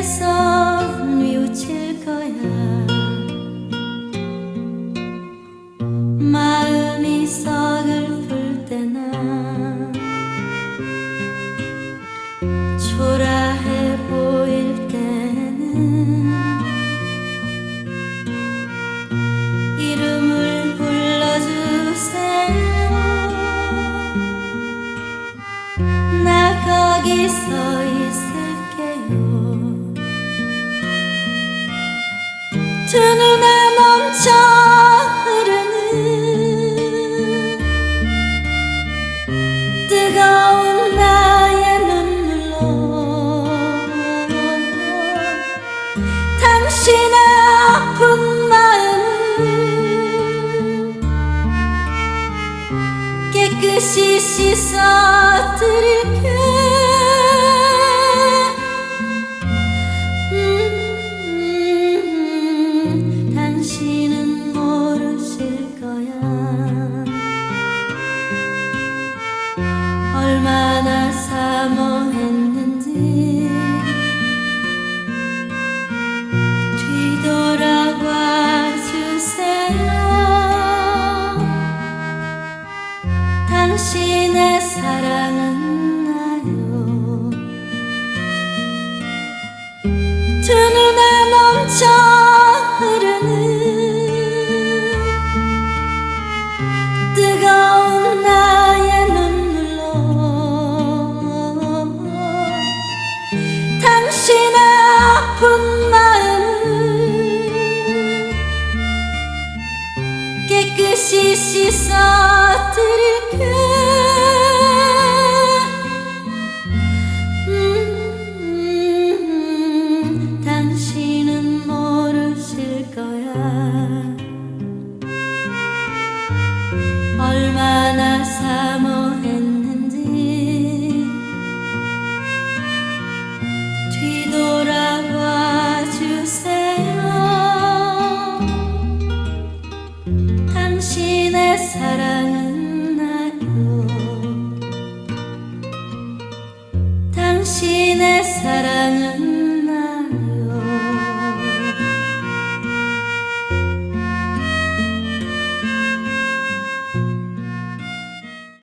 곁에 두 눈에 멈춰 흐르는 뜨거운 나의 눈물로 당신의 아픈 마음 깨끗이 씻어 얼마나 사모했는 깨끗이 씻어드릴게. 음, 당신은 모르실 거야. 얼마나 사모 사랑은 나요. 당신의 사랑은